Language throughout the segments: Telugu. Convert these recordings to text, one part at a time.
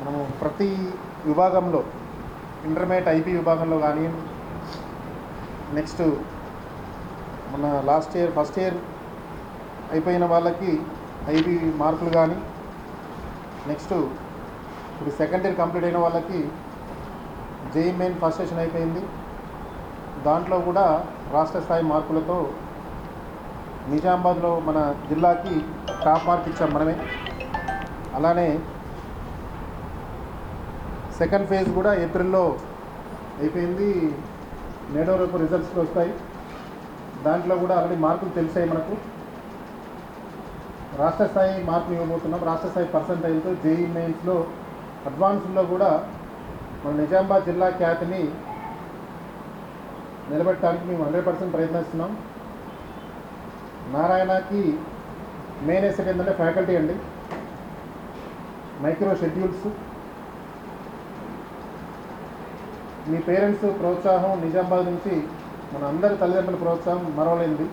మనము ప్రతి విభాగంలో ఇంటర్మీడియట్ ఐపీ విభాగంలో కానీ నెక్స్ట్ మన లాస్ట్ ఇయర్ ఫస్ట్ ఇయర్ అయిపోయిన వాళ్ళకి ఐబీ మార్కులు కానీ నెక్స్ట్ ఇప్పుడు సెకండ్ ఇయర్ కంప్లీట్ అయిన వాళ్ళకి జేఈ మెయిన్ ఫస్ట్ సెషన్ అయిపోయింది. దాంట్లో కూడా రాష్ట్ర స్థాయి మార్కులతో నిజామాబాద్లో మన జిల్లాకి టాప్ మార్క్ ఇచ్చాం మనమే. అలానే సెకండ్ ఫేజ్ కూడా ఏప్రిల్లో అయిపోయింది. నేడో రేపు రిజల్ట్స్ వస్తాయి. దాంట్లో కూడా ఆల్రెడీ మార్కులు తెలిసాయి మనకు. రాష్ట్ర స్థాయి మార్కులు ఇవ్వబోతున్నాం. రాష్ట్ర స్థాయి పర్సంటైల్తో జేఈ మెయిన్స్లో అడ్వాన్స్లో కూడా మన నిజామాబాద్ జిల్లా ఖ్యాతిని నిలబెట్టడానికి మేము హండ్రెడ్ పర్సెంట్ ప్రయత్నిస్తున్నాం. నారాయణకి మెయిన్ ఎసెట్ ఏంటంటే ఫ్యాకల్టీ అండి. మైక్రో షెడ్యూల్స్ మీ పేరెంట్స్ ప్రోత్సాహం నిజామాబాద్ నుంచి మన అందరి తల్లిదండ్రుల ప్రోత్సాహం మరవలేనిది.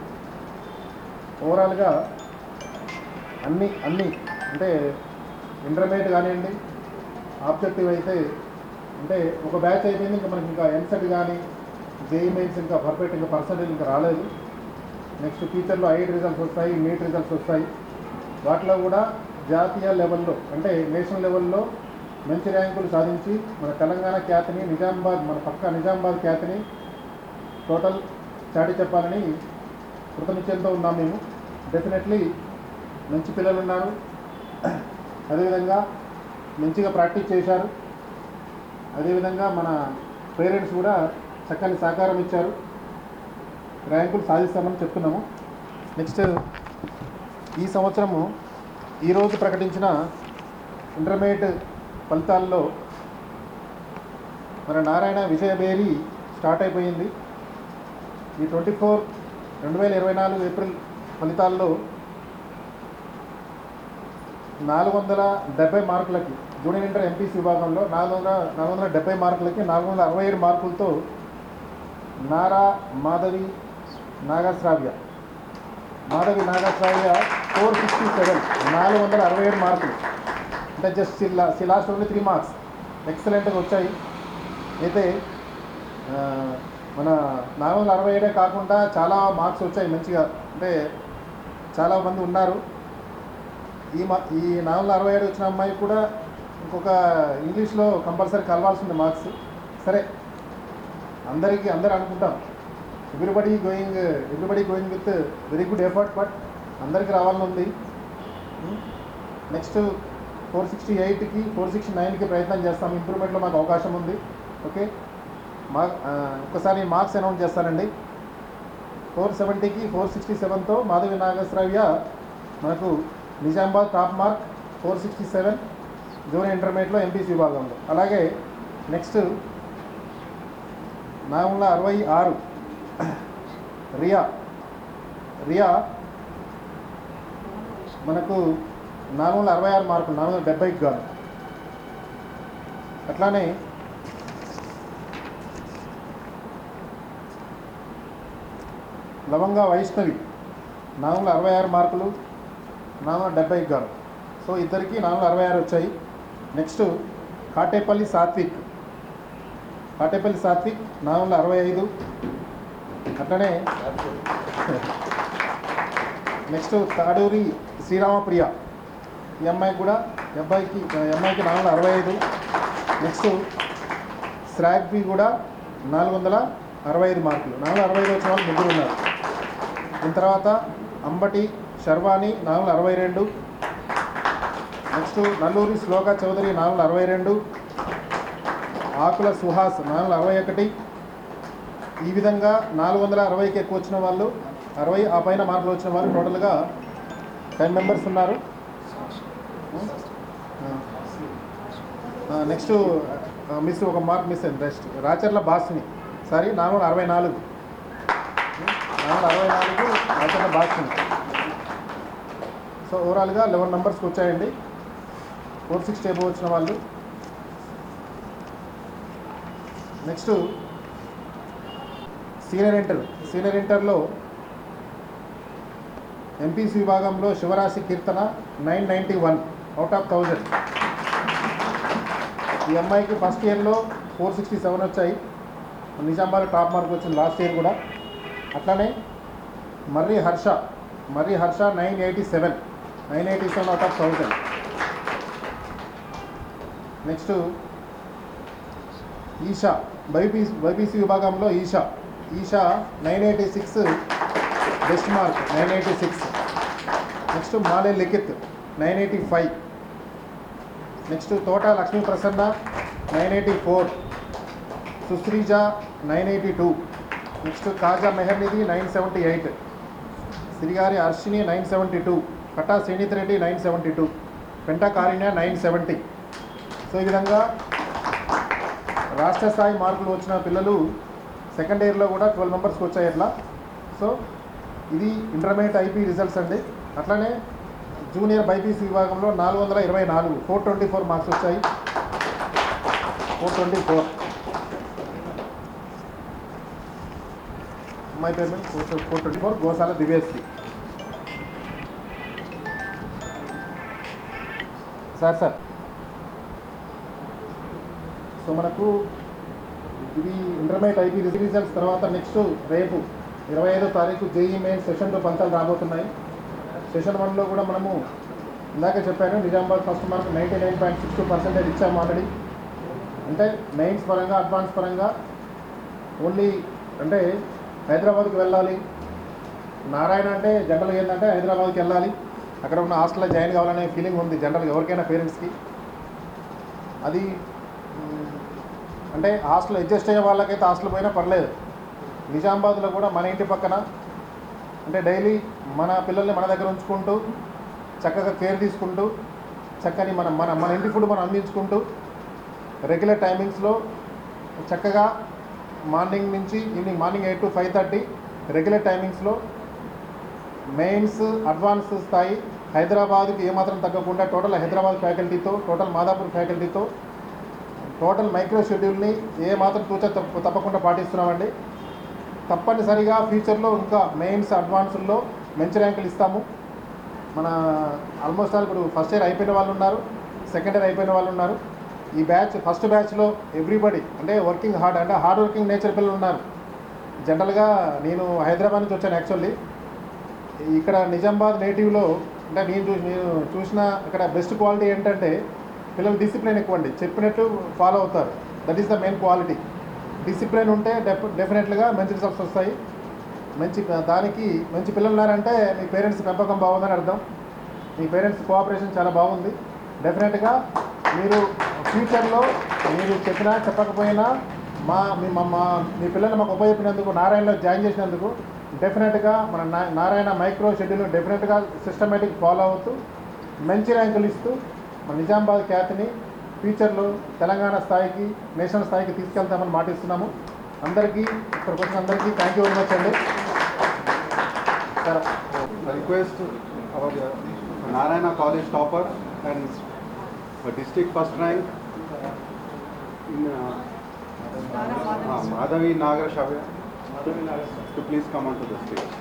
ఓవరాల్గా అన్ని అన్ని అంటే ఇంటర్మీడియట్ కానివ్వండి ఆబ్జెక్టివ్ అయితే అంటే ఒక బ్యాచ్ అయిపోయింది ఇంకా మనకి ఇంకా ఎన్సెట్ కానీ జేఈ మెయిన్స్ ఇంకా పర్ఫెక్ట్ ఇంకా పర్సంటేజ్ ఇంకా రాలేదు. నెక్స్ట్ ఫ్యూచర్లో ఐఐటి రిజల్ట్స్ వస్తాయి నీట్ రిజల్ట్స్ వస్తాయి. వాటిలో కూడా జాతీయ లెవెల్లో అంటే నేషనల్ లెవెల్లో మంచి ర్యాంకులు సాధించి మన తెలంగాణ ఖ్యాతిని నిజామాబాద్ మన పక్క నిజామాబాద్ ఖ్యాతిని టోటల్ చాటి చెప్పాలని కృతనిశ్చయంతో ఉన్నాం మేము. డెఫినెట్లీ మంచి పిల్లలు ఉన్నారు. అదేవిధంగా మంచిగా ప్రాక్టీస్ చేశారు. అదేవిధంగా మన పేరెంట్స్ కూడా చక్కని సహకారం ఇచ్చారు. ర్యాంకులు సాధిస్తామని చెప్తున్నాము. నెక్స్ట్ ఈ సంవత్సరము ఈరోజు ప్రకటించిన ఇంటర్మీడియట్ ఫలితాల్లో మన నారాయణ విజయబేరి స్టార్ట్ అయిపోయింది. ఈ ట్వంటీ ఫోర్ రెండు వేల ఇరవై నాలుగు ఏప్రిల్ ఫలితాల్లో నాలుగు వందల డెబ్బై మార్కులకి జూనియర్ ఇంటర్ ఎంపీసీ విభాగంలో నాలుగు వందల నాలుగు వందల డెబ్బై మార్కులకి నాలుగు వందల అరవై ఏడు మార్కులతో Nara Madhavi Nagashravya. Madhavi Nagashravya four sixty seven నాలుగు వందల అరవై ఏడు మార్కులు. అంటే జస్ట్ లా లాస్ట్ ఓన్లీ త్రీ మార్క్స్ ఎక్సలెంట్గా వచ్చాయి. అయితే మన నాలుగు వందల అరవై ఏడే కాకుండా చాలా మార్క్స్ వచ్చాయి మంచిగా. అంటే చాలా మంది ఉన్నారు. ఈ మా ఈ నాలుగు వందల అరవై ఏడు వచ్చిన అమ్మాయి కూడా ఇంకొక ఇంగ్లీష్లో కంపల్సరీ కలవాల్సింది మార్క్స్ సరే అందరికీ అందరు అనుకుంటాం. Everybody going everybody going with very good effort but అందరికీ రావాలని ఉంది. Hmm? నెక్స్ట్ ఫోర్ సిక్స్టీ ఎయిట్కి ఫోర్ సిక్స్టీ నైన్కి ప్రయత్నం చేస్తాం. ఇంప్రూవ్మెంట్లో మాకు అవకాశం ఉంది. ఓకే? మా ఒకసారి మార్క్స్ అనౌన్స్ చేస్తానండి. ఫోర్ సెవెంటీకి ఫోర్ సిక్స్టీ సెవెన్తో మాధవి నాగశ్రావ్య మనకు Nizamabad top mark four sixty seven junior ఇంటర్మీడియట్లో ఎంపీసీ విభాగంలో. అలాగే నెక్స్ట్ నాగుల అరవై ఆరు రియా రియా మనకు నాలుగు వందల అరవై ఆరు మార్కులు నాలుగు వందల డెబ్బైకి గాను. అట్లానే లవంగా వైష్ణవి నాలుగు వందల అరవై ఆరు మార్కులు నాలుగు వందల డెబ్బైకి గాను. సో ఇద్దరికి నాలుగు వందల అరవై ఆరు వచ్చాయి. నెక్స్ట్ కాటేపల్లి సాత్విక్. కాటేపల్లి సాత్విక్ నాలుగు వందల అరవై ఐదు. అట్లనే నెక్స్ట్ తాడూరి శ్రీరామప్రియ. ఈ అమ్మాయికి కూడా అబ్బాయికి అమ్మాయికి నాలుగు వందల అరవై ఐదు. నెక్స్ట్ స్రాగ్బి కూడా నాలుగు వందల అరవై ఐదు మార్కులు. నాలుగు వందల అరవై ఐదు వచ్చిన వాళ్ళు ముగ్గురు ఉన్నారు. దీని తర్వాత అంబటి శర్వాణి నాలుగు వందల అరవై రెండు. నెక్స్ట్ నల్లూరి శ్లోక చౌదరి నాలుగు వందల అరవై రెండు. ఆకుల సుహాస్ నాలుగు వందల అరవై ఒకటి. ఈ విధంగా నాలుగు వందల అరవైకి ఎక్కువ వచ్చిన వాళ్ళు అరవై ఆ పైన మార్కులు వచ్చిన వాళ్ళు టోటల్గా టెన్ మెంబర్స్ ఉన్నారు. నెక్స్ట్ మిస్ ఒక మార్క్ మిస్ అయింది రెస్ట్ రాచర్ల బాస్ని. సారీ నాలుగు అరవై నాలుగు. నాలుగు అరవై నాలుగు రాచర్ల బాస్ని. సో ఓవరాల్గా లెవెన్ నెంబర్స్కి వచ్చాయండి. ఫోర్ సిక్స్టీ టేబుల్ వచ్చిన వాళ్ళు. నెక్స్ట్ సీనియర్ ఇంటర్ సీనియర్ ఇంటర్లో ఎంపీసీ విభాగంలో Sivarasi Keerthana nine ninety one out of thousand ఈ అమ్మాయికి ఫస్ట్ ఇయర్లో ఫోర్ సిక్స్టీ సెవెన్ వచ్చాయి. నిజామాబాద్ టాప్ మార్క్ వచ్చింది లాస్ట్ ఇయర్ కూడా. అట్లానే Marri Harsha Marri Harsha nine eighty seven nine eighty seven out of thousand. Next Esha బైపీ BiPC విభాగంలో Esha Esha nine eighty six best mark nine eighty six. Next Male Likhith nine eighty five. Next Thota Lakshmi Prasanna nine eighty four. Sushreeja nine eighty two. Next Kaja Meharnidhi nine seventy eight. Srigari Arshini nine seventy two. Kata Srinith Reddy nine seventy two. Penta Karinya nine seventy. So ఈ విధంగా రాష్ట్ర స్థాయి మార్కులు వచ్చిన పిల్లలు సెకండ్ ఇయర్లో కూడా ట్వెల్వ్ మెంబర్స్కి వచ్చాయి అట్లా. సో ఇది ఇంటర్మీడియట్ ఐపీ రిజల్ట్స్ అండి. అట్లనే జూనియర్ బైపీసీ విభాగంలో నాలుగు వందల ఇరవై నాలుగు ఫోర్ ట్వంటీ ఫోర్ మార్క్స్ వచ్చాయి. Four twenty four my payment four four twenty four Gosala Divyasri sir sir so మనకు ఇది ఇంటర్మీడియట్ ఐపీ రిజల్ట్స్ తర్వాత నెక్స్ట్ రేపు ఇరవై ఐదో తారీఖు జేఈ మెయిన్ సెషన్ ఫలితాలు రాబోతున్నాయి. సెషన్ వన్లో కూడా మనము ఇందాక చెప్పాను Nizamabad first mark ninety nine point six two percentage ఇచ్చాము ఆల్రెడీ అంటే మెయిన్స్ పరంగా అడ్వాన్స్ పరంగా ఓన్లీ అంటే హైదరాబాద్కి వెళ్ళాలి. నారాయణ అంటే జనరల్గా ఏంటంటే హైదరాబాద్కి వెళ్ళాలి. అక్కడ ఉన్న హాస్టల్లో జాయిన్ కావాలనే ఫీలింగ్ ఉంది జనరల్గా ఎవరికైనా పేరెంట్స్కి. అది అంటే హాస్టల్ అడ్జస్ట్ అయ్యే వాళ్ళకైతే హాస్టల్ పోయినా పర్లేదు. నిజామాబాద్లో కూడా మన ఇంటి పక్కన అంటే డైలీ మన పిల్లల్ని మన దగ్గర ఉంచుకుంటూ చక్కగా కేర్ తీసుకుంటూ చక్కని మనం మన మన ఇంటి ఫుడ్ మనం అందించుకుంటూ రెగ్యులర్ టైమింగ్స్లో చక్కగా మార్నింగ్ నుంచి evening morning eight to five thirty regular టైమింగ్స్లో మెయిన్స్ అడ్వాన్స్ స్థాయి హైదరాబాద్కి ఏమాత్రం తగ్గకుండా టోటల్ హైదరాబాద్ ఫ్యాకల్టీతో టోటల్ మాదాపూర్ ఫ్యాకల్టీతో టోటల్ మైక్రో షెడ్యూల్ని ఏ మాత్రం తూచ తప్ప- తప్పకుండా పాటిస్తున్నామండి. తప్పనిసరిగా ఫ్యూచర్లో ఇంకా మెయిన్స్ అడ్వాన్స్లో మంచి ర్యాంకులు ఇస్తాము. మన ఆల్మోస్ట్ ఆల్ ఇప్పుడు ఫస్ట్ ఇయర్ అయిపోయిన వాళ్ళు ఉన్నారు సెకండ్ ఇయర్ అయిపోయిన వాళ్ళు ఉన్నారు. ఈ బ్యాచ్ ఫస్ట్ బ్యాచ్లో ఎవ్రీబడి అంటే వర్కింగ్ హార్డ్ అంటే హార్డ్ వర్కింగ్ నేచర్ పిల్లలు ఉన్నారు. జనరల్గా నేను హైదరాబాద్ నుంచి వచ్చాను యాక్చువల్లీ. ఇక్కడ నిజామాబాద్ నేటివ్లో అంటే నేను చూసి నేను చూసిన ఇక్కడ బెస్ట్ క్వాలిటీ ఏంటంటే పిల్లలు డిసిప్లిన్ ఎక్కువ అండి చెప్పినట్టు ఫాలో అవుతారు. That is the main quality. Discipline ఉంటే డెఫ్ డెఫినెట్గా మంచి రిజల్ట్స్ వస్తాయి. మంచి దానికి మంచి పిల్లలు ఉన్నారంటే మీ పేరెంట్స్ పెంపకం బాగుందని అర్థం. మీ పేరెంట్స్ కోఆపరేషన్ చాలా బాగుంది. డెఫినెట్గా మీరు ఫ్యూచర్లో మీరు చెప్పినా చెప్పకపోయినా మా మీ మా మా- మీ పిల్లలు మాకు ఉపయోగించినందుకు నారాయణలో జాయిన్ చేసినందుకు డెఫినెట్గా మన నారాయణ మైక్రో షెడ్యూల్ డెఫినెట్గా సిస్టమేటిక్ ఫాలో అవుతూ మంచి ర్యాంకులు ఇస్తూ మన నిజామాబాద్ ఖ్యాతిని ఫ్యూచర్లో తెలంగాణ స్థాయికి నేషనల్ స్థాయికి తీసుకెళ్తామని మాటిస్తున్నాము. అందరికీ ఇక్కడ వచ్చిన అందరికీ థ్యాంక్ యూ వెరీ మచ్ అండి. Request Narayana college topper and district first rank Madhavi Nagar షావ్యాధవి Nagar to please come unto district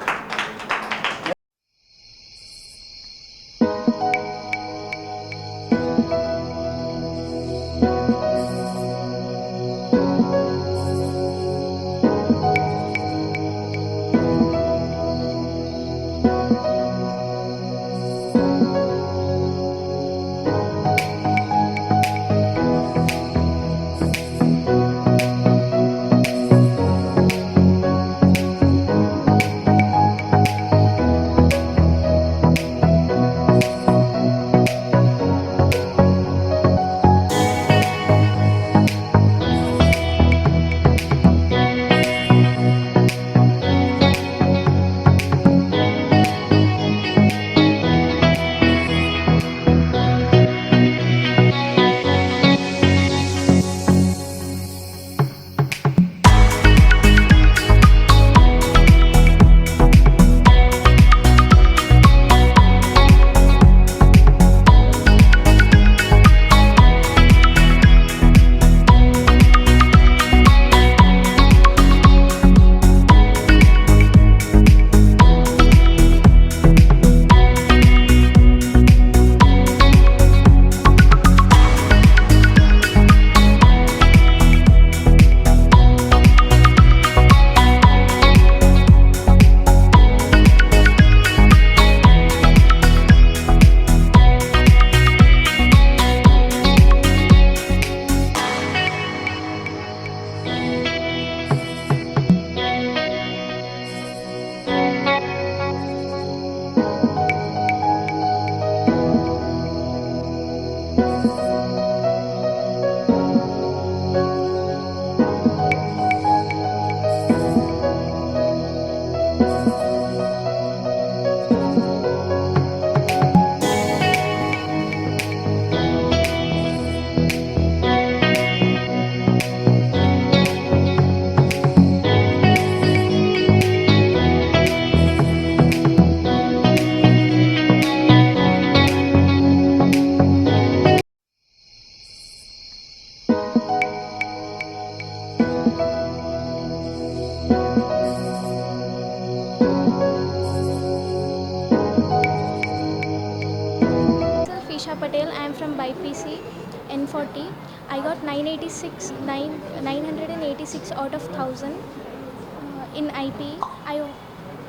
in IP. I,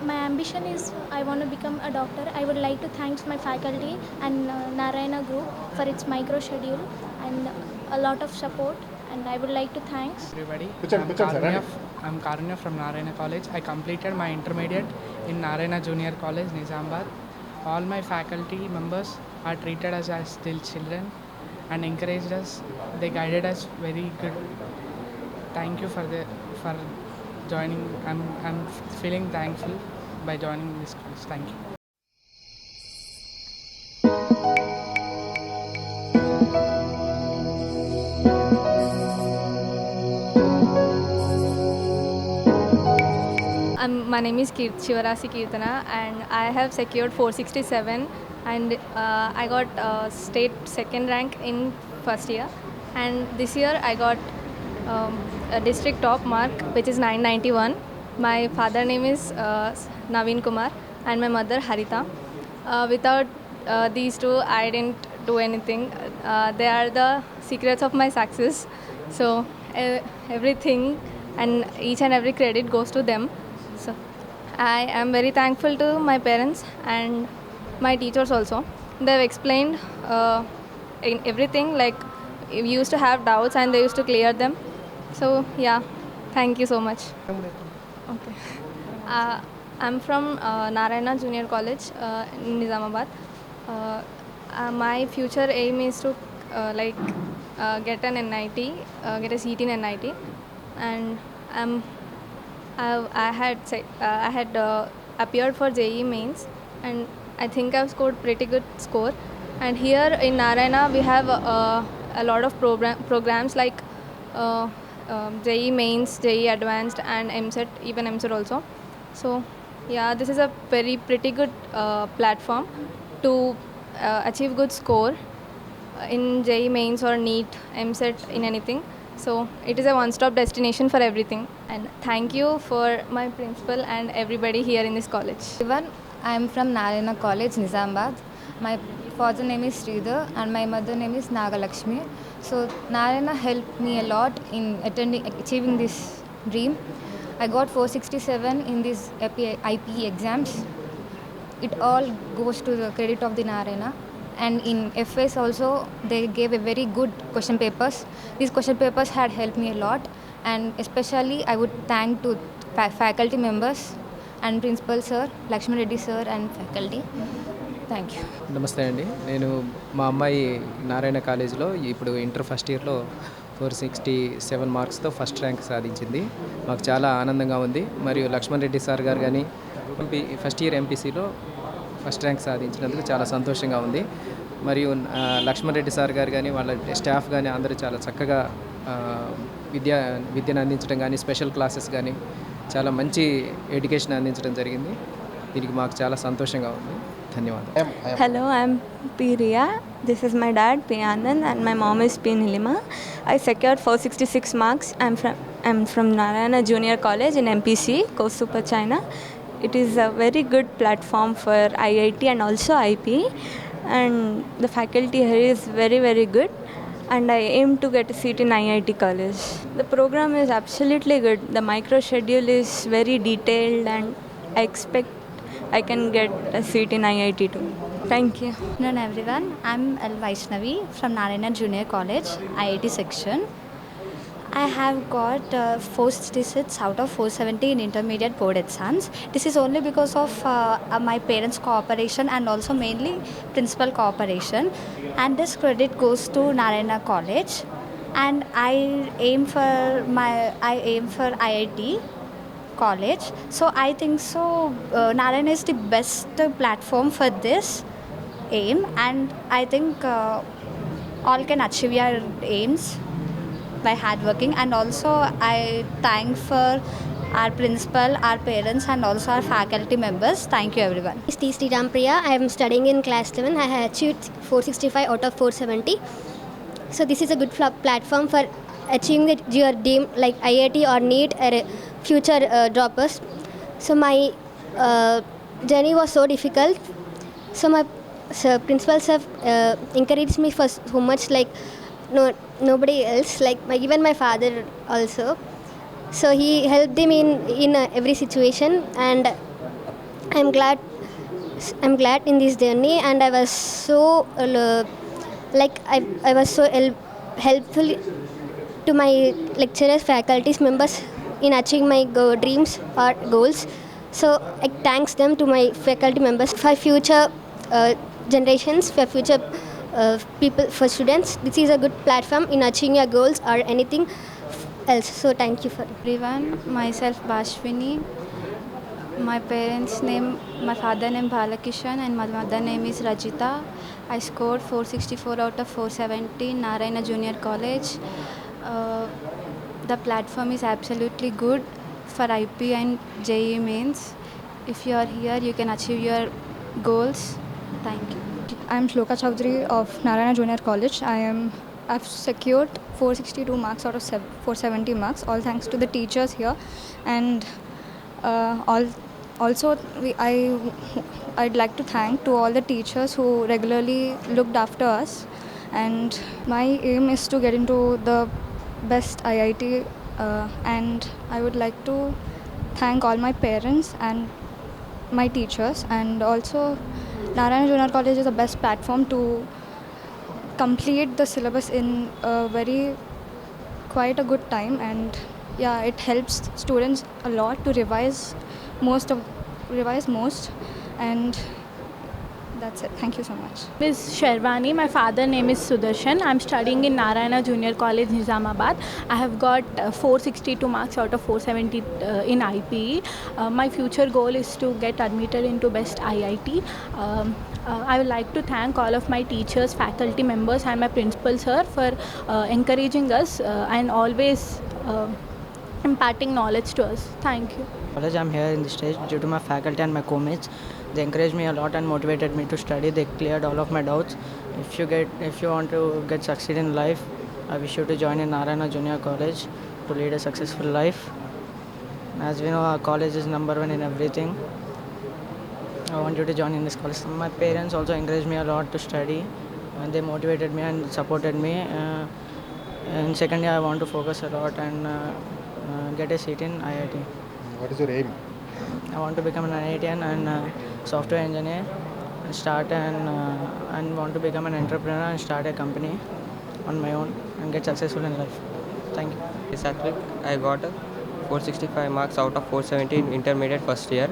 my ambition is I want to become a doctor. I would like to thank my faculty and uh, Narayana Group for its micro schedule and a lot of support. And I would like to thanks everybody. Kuchan, I'm kuchan, sir, Karunya, right? f- I'm Karunya from Narayana College. I completed my intermediate in Narayana Junior College, Nizamabad. All my faculty members are treated us as still children and encouraged us. They guided us very good. Thank you for the for joining. I'm I'm feeling thankful by joining this course. Thank you. Um, my name is Keert- Shivarasi Kirtana and I have secured 467 and uh, I got uh, state second rank in first year and this year I got um, a district top mark which is 991. My father name is uh, Naveen Kumar and my mother Harita. Uh, without uh, these two I didn't do anything. Uh, they are the secrets of my success. So uh, everything and each and every credit goes to them. So I am very thankful to my parents and my teachers also. They've explained uh, in everything like we used to have doubts and they used to clear them. So yeah, thank you so much. Okay. Uh, I'm from uh, Narayana Junior College uh, in Nizamabad. Uh, uh, my future aim is to uh, like uh, get an NIT, uh, get a seat in NIT, and I'm I, I had uh, I had uh, appeared for JE mains, and I think I've scored pretty good score. And here in Narayana, we have uh, a lot of program programs like uh, um, JE mains, JE advanced, and MSET, even MSET also. So yeah, this is a very pretty good uh, platform to uh, achieve good score in JE mains or NEET, MSET, in anything. So it is a one-stop destination for everything. And thank you for my principal and everybody here in this college. everyone. I am from Narayana College, Nizamabad. My father name is Sridhar and my mother name is Nagalakshmi. So Narayana helped me a lot in attending, achieving this dream. I got 467 in these IP, exams. It all goes to the credit of the Narayana. And in FS also, they gave a very good question papers. These question papers had helped me a lot. And especially, I would thank to fa- faculty members and principal sir, Lakshman Reddy sir and faculty. Thank you నమస్తే అండి. నేను మా అమ్మాయి నారాయణ కాలేజీలో ఇప్పుడు ఇంటర్ ఫస్ట్ ఇయర్లో ఫోర్ సిక్స్టీ సెవెన్ మార్క్స్తో ఫస్ట్ ర్యాంక్ సాధించింది. మాకు చాలా ఆనందంగా ఉంది. మరియు లక్ష్మణ్ రెడ్డి సార్ గారు కానీ ఎంపీ ఫస్ట్ ఇయర్ ఎంపీసీలో ఫస్ట్ ర్యాంక్ సాధించినందుకు చాలా సంతోషంగా ఉంది. మరియు లక్ష్మణ్ రెడ్డి సార్ గారు కానీ వాళ్ళ స్టాఫ్ కానీ అందరూ చాలా చక్కగా విద్య విద్యను అందించడం కానీ స్పెషల్ క్లాసెస్ కానీ చాలా మంచి ఎడ్యుకేషన్ అందించడం జరిగింది. దీనికి మాకు చాలా సంతోషంగా ఉంది. Hello, I'm Piria. This is my dad, Piyanand, and my mom is P. Nilima. I secured 466 marks. I'm from I'm from Narayana Junior College in MPC, Kosupa, China. It is a very good platform for IIT and also IP, and the faculty here is very very good. And I aim to get a seat in IIT college. The program is absolutely good. The micro schedule is very detailed, and I expect I can get a seat in IIT too. Thank you. afternoon everyone i'm l vaishnavi from narayana junior college iit section I have got uh, 466 out of 470 in intermediate board exams. This is only because of uh, uh, my parents' cooperation and also mainly principal cooperation. And this credit goes to Narayana College. And I aim for my I aim for IIT college. So I think so. Uh, Narayana is the best platform for this aim, and I think uh, all can achieve your aims by hard working. And also, I thank for our principal, our parents, and also our faculty members. Thank you, everyone. is T. Sriram Priya. I am studying in class 7. I have achieved 465 out of 470. So this is a good platform for achieving the, your dream like IIT or NEET or uh, future uh, droppers. So my uh, journey was so difficult. So my so principals have uh, encouraged me for so much like no nobody else like my, even my father also. So he helped me in in uh, every situation and I'm glad I'm glad in this journey and I was so uh, like I, I was so help, helpful to my lecturers, faculties, members in achieving my go- dreams or goals. So I thanks them to my faculty members for future uh, generations, for future uh, people, for students. This is a good platform in achieving your goals or anything else. So thank you for everyone. Myself Bashwini. My parents' name, my father name Balakishan and my mother name is Rajita. I scored 464 out of 470 in Narayana Junior College. Uh, the platform is absolutely good for IP and JE mains. If you are here, you can achieve your goals. Thank you. I'm Shloka of Narayana Junior College. I am I've secured 462 marks out of 470 marks, all thanks to the teachers here, and uh, all also we, I I'd like to thank to all the teachers who regularly looked after us, and my aim is to get into the best IIT, uh, and I would like to thank all my parents and my teachers and also Narayana Junior College is the best platform to complete the syllabus in a very quite a good time and yeah it helps students a lot to revise most of revise most and that's it thank you so much is Shervani. My father name is Sudarshan. I'm studying in Narayana Junior College, Nizamabad. I have got uh, 462 marks out of 470 uh, in IPE. Uh, my future goal is to get admitted into best IIT. Um, uh, I would like to thank all of my teachers, faculty members, and my principal sir for uh, encouraging us uh, and always uh, imparting knowledge to us. Thank you. college i'm here in the stage due to my faculty and my co-mates they encouraged me a lot and motivated me to study. They cleared all of my doubts. If you get if you want to get succeed in life i wish you to join in narayana junior college to lead a successful life. As we know our college is number one in everything. I want you to join in this college. My parents also encouraged me a lot to study and they motivated me and supported me. Uh, in second year i want to focus a lot and uh, uh, get a seat in iit What is your aim? I want to become an IITian and uh, software engineer and start and uh, and want to become an entrepreneur and start a company on my own and get successful in life. Thank you. This Satvik, I got 465 marks out of 470 in intermediate first year.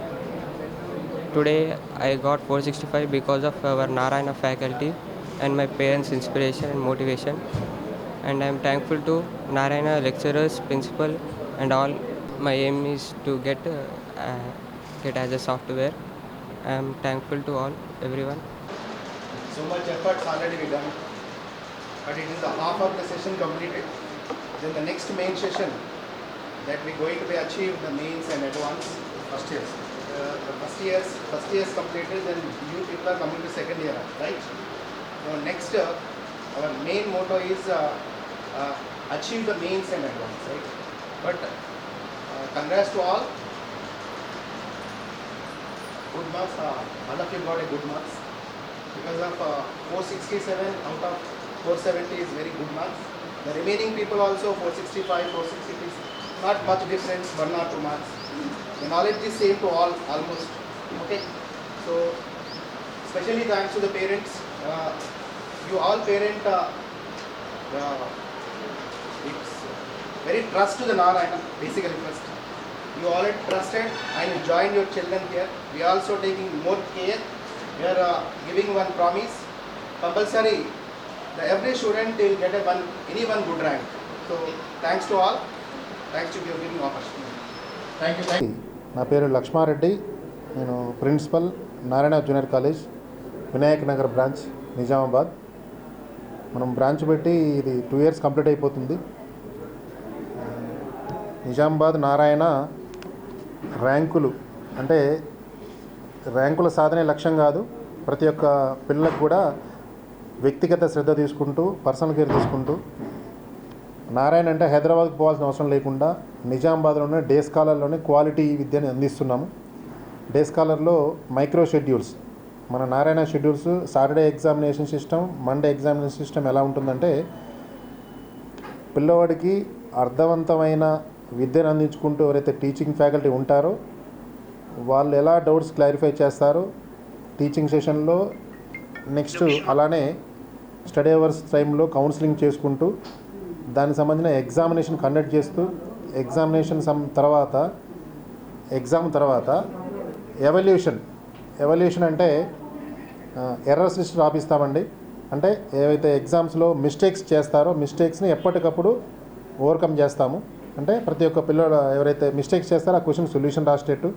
Today I got 465 because of our Narayana faculty and my parents' inspiration and motivation. And I am thankful to Narayana lecturers, principal, and all. My aim is to get uh, uh, get as a software. I am thankful to all everyone. So much efforts already been done, but it is the half of the session completed. Then the next main session that we going to be achieve the mains and advance first years. Uh, the first years first years completed, then you people are coming to second year, right? So next uh, our main motto is uh, uh, achieve the mains and advance, right? But uh, congrats to all. Good marks. Uh, all of you got a good marks because of uh, 467 out of 470 is very good marks. The remaining people also 465, 466, not much difference, one or two marks. The knowledge is same to all almost. Okay, so especially thanks to the parents. Uh, you all parent. Uh, uh, it's very trust to the Narayana, basically first. You already trusted and you joined your children here. We are also taking more care. We are uh, giving one promise. Compulsory, the every student will get a one, any one good rank. So thanks to all. Thanks to you giving opportunity. Thank you. Thank you. నా పేరు లక్ష్మారెడ్డి నేను principal Narayana junior college Vinayak Nagar branch Nizamabad మనం బ్రాంచ్ పెట్టి ఇది టూ ఇయర్స్ కంప్లీట్ అయిపోతుంది నిజామాబాద్ నారాయణ ర్యాంకులు. అంటే ర్యాంకుల సాధనే లక్ష్యం కాదు. ప్రతి ఒక్క పిల్లలకు కూడా వ్యక్తిగత శ్రద్ధ తీసుకుంటూ పర్సనల్ కేర్ తీసుకుంటూ నారాయణ అంటే హైదరాబాద్కి పోవాల్సిన అవసరం లేకుండా నిజామాబాద్లోనే డే స్కాలర్లోనే క్వాలిటీ విద్యని అందిస్తున్నాము. డే స్కాలర్లో మైక్రో షెడ్యూల్స్. మన Narayana schedules Saturday examination system Monday examination system ఎలా ఉంటుందంటే పిల్లవాడికి అర్థవంతమైన విద్యను అందించుకుంటూ ఎవరైతే టీచింగ్ ఫ్యాకల్టీ ఉంటారో వాళ్ళు ఎలా డౌట్స్ క్లారిఫై చేస్తారో టీచింగ్ సెషన్లో నెక్స్ట్ అలానే స్టడీ అవర్స్ టైంలో కౌన్సిలింగ్ చేసుకుంటూ దానికి సంబంధించిన ఎగ్జామినేషన్ కండక్ట్ చేస్తూ ఎగ్జామినేషన్ సమ్ తర్వాత ఎగ్జామ్ తర్వాత ఎవల్యూషన్ ఎవల్యూషన్ అంటే ఎర్రర్స్ లిస్ట్ రాపిస్తామండి. అంటే ఏవైతే ఎగ్జామ్స్లో మిస్టేక్స్ చేస్తారో మిస్టేక్స్ని ఎప్పటికప్పుడు ఓవర్కమ్ చేస్తాము. అంటే ప్రతి ఒక్క పిల్లలు ఎవరైతే మిస్టేక్స్ చేస్తారో ఆ క్వశ్చన్ సొల్యూషన్ రాసేటట్టు.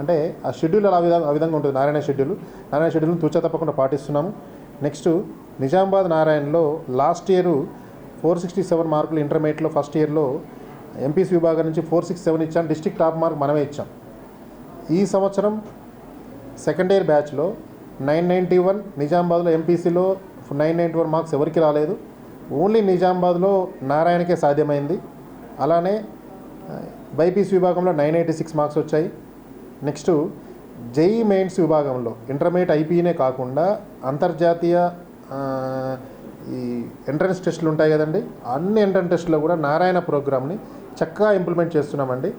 అంటే ఆ షెడ్యూల్ అలా విధంగా ఆ విధంగా ఉంటుంది. నారాయణ షెడ్యూల్ నారాయణ షెడ్యూల్ను తూచా తప్పకుండా పాటిస్తున్నాము. Next Nizamabad నారాయణలో last year four sixty seven మార్కులు ఇంటర్మీడియట్లో ఫస్ట్ ఇయర్లో ఎంపీసీ విభాగం నుంచి ఫోర్ సిక్స్ సెవెన్ ఇచ్చాం. డిస్టిక్ టాప్ మార్క్ మనమే ఇచ్చాం. ఈ సంవత్సరం సెకండ్ ఇయర్ బ్యాచ్లో నైన్ నైంటీ వన్ నిజామాబాద్లో ఎంపీసీలో నైన్ నైంటీ వన్ మార్క్స్ ఎవరికి రాలేదు? ఓన్లీ నిజామాబాద్లో నారాయణకే సాధ్యమైంది. అలానే బైపీసీ విభాగంలో నైన్ ఎయిటీ సిక్స్ మార్క్స్ వచ్చాయి. నెక్స్ట్ జేఈ మెయిన్స్ విభాగంలో ఇంటర్మీడియట్ ఐపీనే కాకుండా అంతర్జాతీయ ఈ ఎంట్రన్స్ టెస్టులు ఉంటాయి కదండి. అన్ని ఎంట్రన్స్ టెస్టులో కూడా నారాయణ ప్రోగ్రామ్ని చక్కగా ఇంప్లిమెంట్ చేస్తున్నామండి.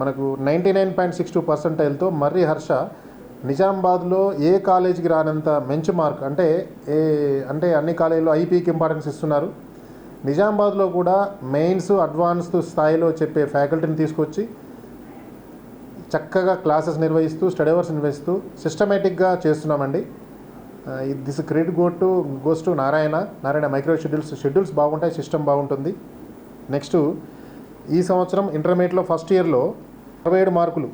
మనకు ninety nine point six two పర్సెంటైల్తో Marri Harsha నిజామాబాద్లో ఏ కాలేజీకి రానంత మంచి మార్క్ అంటే ఏ అంటే అన్ని కాలేజీలో ఐపీకి ఇంపార్టెన్స్ ఇస్తున్నారు. నిజామాబాద్లో కూడా మెయిన్స్ అడ్వాన్స్ స్థాయిలో చెప్పే ఫ్యాకల్టీని తీసుకొచ్చి చక్కగా క్లాసెస్ నిర్వహిస్తూ స్టడీ అవర్స్ నిర్వహిస్తూ సిస్టమేటిక్గా చేస్తున్నామండి. This credit go to goes to Narayana. Narayana micro schedules schedules బాగుంటాయి సిస్టమ్ బాగుంటుంది. నెక్స్ట్ ఈ సంవత్సరం ఇంటర్మీడియట్లో ఫస్ట్ ఇయర్లో అరవై ఏడు మార్కులు.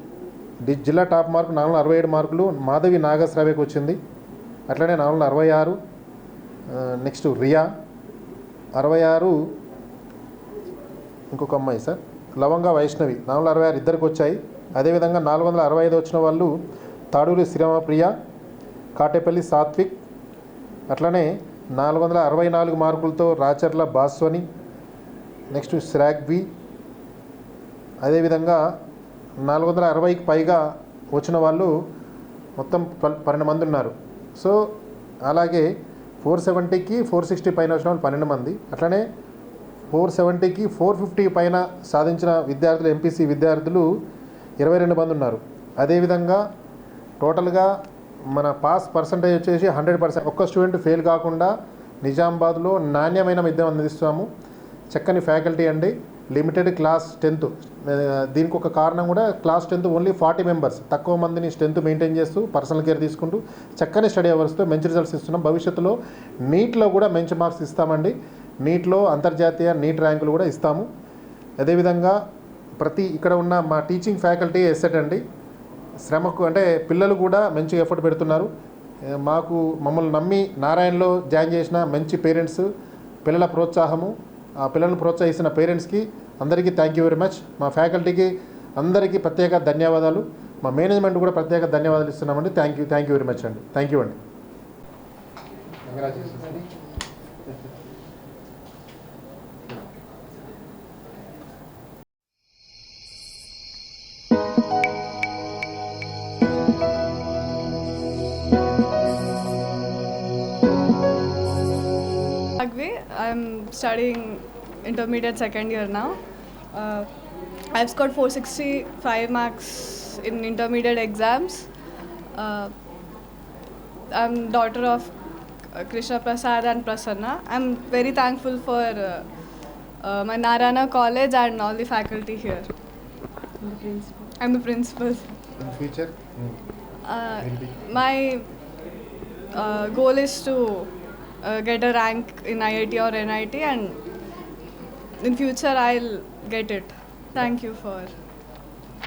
డి జిల్లా టాప్ మార్కు నాలుగు వందల అరవై ఏడు మార్కులు. మాధవి నాగశ్రావ్యకి వచ్చింది. అట్లనే నాలుగు వందల అరవై ఆరు. నెక్స్ట్ రియా. అరవై ఆరు ఇంకొక అమ్మాయి సార్. లవంగా వైష్ణవి. నాలుగు వందల అరవై ఆరు ఇద్దరికి వచ్చాయి. అదేవిధంగా నాలుగు వందల అరవై ఐదు వచ్చిన వాళ్ళు తాడూరి శ్రీరామప్రియ కాటేపల్లి సాత్విక్ అట్లనే నాలుగు వందల అరవై నాలుగు మార్కులతో రాచర్ల బాస్వని నెక్స్ట్ శ్రాగ్వి. అదేవిధంగా నాలుగు వందల అరవైకి పైగా వచ్చిన వాళ్ళు మొత్తం పన్నెండు మంది ఉన్నారు. సో అలాగే ఫోర్ సెవెంటీకి ఫోర్ సిక్స్టీ పైన వచ్చిన వాళ్ళు పన్నెండు మంది. అట్లనే ఫోర్ సెవెంటీకి ఫోర్ ఫిఫ్టీ పైన సాధించిన విద్యార్థులు ఎంపీసీ విద్యార్థులు ఇరవై రెండు మంది ఉన్నారు. అదేవిధంగా టోటల్గా మన పాస్ పర్సంటేజ్ వచ్చేసి హండ్రెడ్ పర్సెంట్. ఒక్క స్టూడెంట్ ఫెయిల్ కాకుండా నిజామాబాద్లో నాణ్యమైన విద్య అందిస్తాము. చక్కని ఫ్యాకల్టీ అండి. లిమిటెడ్ క్లాస్ స్ట్రెంత్ దీనికి ఒక కారణం కూడా class strength only forty members తక్కువ మందిని స్ట్రెంత్ మెయింటైన్ చేస్తూ పర్సనల్ కేర్ తీసుకుంటూ చక్కని స్టడీ అవర్స్తో మంచి రిజల్ట్స్ ఇస్తున్నాం. భవిష్యత్తులో నీట్లో కూడా మంచి మార్క్స్ ఇస్తామండి. నీట్లో అంతర్జాతీయ నీట్ ర్యాంకులు కూడా ఇస్తాము. అదేవిధంగా ప్రతి ఇక్కడ ఉన్న మా టీచింగ్ ఫ్యాకల్టీ ఎస్సెట్ అండి శ్రమకు అంటే పిల్లలు కూడా మంచి ఎఫర్ట్ పెడుతున్నారు. మాకు మమ్మల్ని నమ్మి నారాయణలో జాయిన్ చేసిన మంచి పేరెంట్స్ పిల్లల ప్రోత్సాహము ఆ పిల్లలను ప్రోత్సహిస్తున్న పేరెంట్స్కి అందరికీ థ్యాంక్ యూ వెరీ మచ్ మా ఫ్యాకల్టీకి అందరికీ ప్రత్యేక ధన్యవాదాలు. మా మేనేజ్మెంట్ కూడా ప్రత్యేక ధన్యవాదాలు ఇస్తున్నామండి. Thank you thank you very much అండి. థ్యాంక్ యూ అండి. I'm studying intermediate second year now. Uh, I've scored 465 marks in intermediate exams. Uh, I'm daughter of Krishna Prasad and Prasanna. I'm very thankful for uh, uh, my Narayana College and all the faculty here. I'm the principal. I'm the principal. In future? Uh, my uh, goal is to uh, get a rank in IIT or NIT, and in future I'll get it. Thank you for